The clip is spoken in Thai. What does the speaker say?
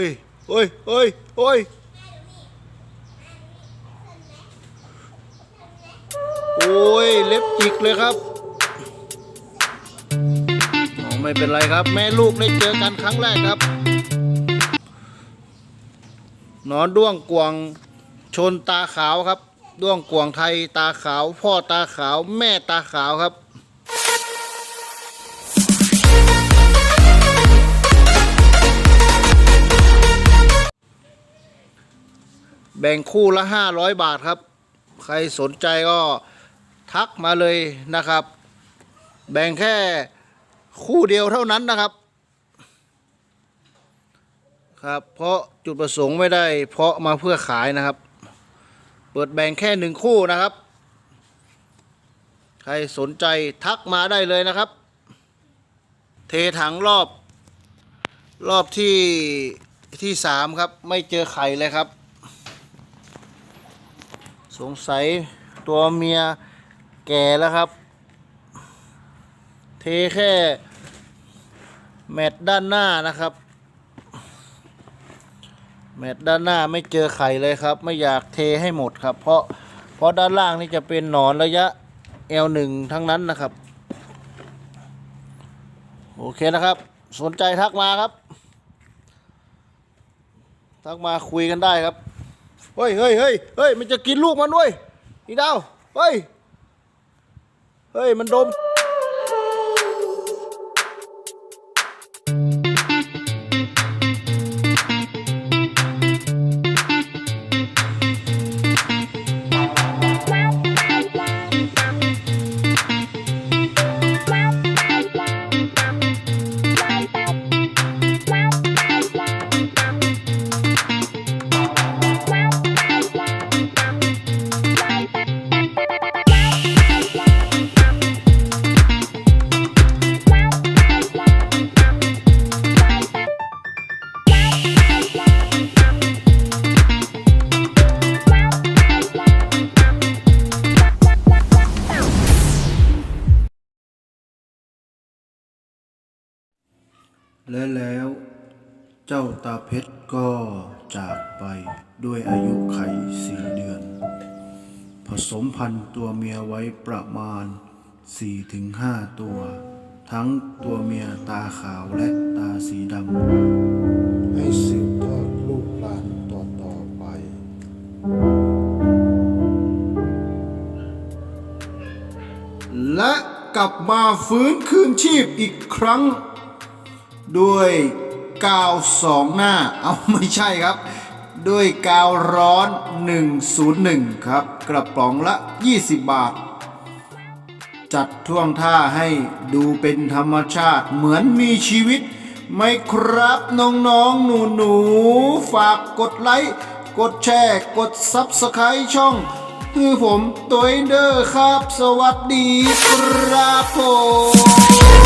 ฮ้ยเฮ้ยเฮ้ยเฮ้ยโอ้ย เล็บจิกเลยครับอ๋อไม่เป็นไรครับ แม่ลูกได้เจอกันครั้งแรกครับ นอนด้วงกวางชนตาขาวครับ ด้วงกวางไทยตาขาว พ่อตาขาว แม่ตาขาวครับ แบ่งคู่ละ 500 บาทครับ ใครสนใจก็ทักมาเลยนะครับ แบ่งแค่คู่เดียวเท่านั้นนะครับครับ เพราะจุดประสงค์ไม่ได้เพาะมาเพื่อขายนะครับ เปิดแบ่งแค่หนึ่งคู่นะครับ ใครสนใจทักมาได้เลยนะครับ เทถังรอบ รอบที่ที่สามครับ ไม่เจอไข่เลยครับ สงสัยตัวเมียแก่แล้วครับ เทแค่แมตด้านหน้านะครับ แมตด้านหน้าไม่เจอไข่เลยครับ ไม่อยากเทให้หมดครับ เพราะเพราะด้านล่างนี่จะเป็นหนอนระยะ L1 ทั้งนั้นนะครับ โอเคนะครับ สนใจทักมาครับ ทักมาคุยกันได้ครับ เฮ้ยเฮ้ยเฮ้ยเฮ้ยมันจะกินลูกมันด้วยอีดาวเฮ้ยเฮ้ยมันดม และแล้วเจ้าตาเพชรก็จากไปด้วยอายุไขสี่เดือน ผสมพันธุ์ตัวเมียไว้ประมาณ 4-5 ตัว ทั้งตัวเมียตาขาวและตาสีดำให้สืบทอดลูกหลานต่อๆไปและกลับมาฟื้นคืนชีพอีกครั้ง ด้วยกาวสองหน้า เอาไม่ใช่ครับ ด้วยกาวร้อน 101 ครับ กระป๋องละ 20 บาท จัดท่วงท่าให้ดูเป็นธรรมชาติเหมือนมีชีวิตไหม่ครับน้องๆหนูๆ ฝากกดไลค์กดแชร์กดซับสไครต์ช่อง คือผมตัวเดอร์ครับ สวัสดีครับผม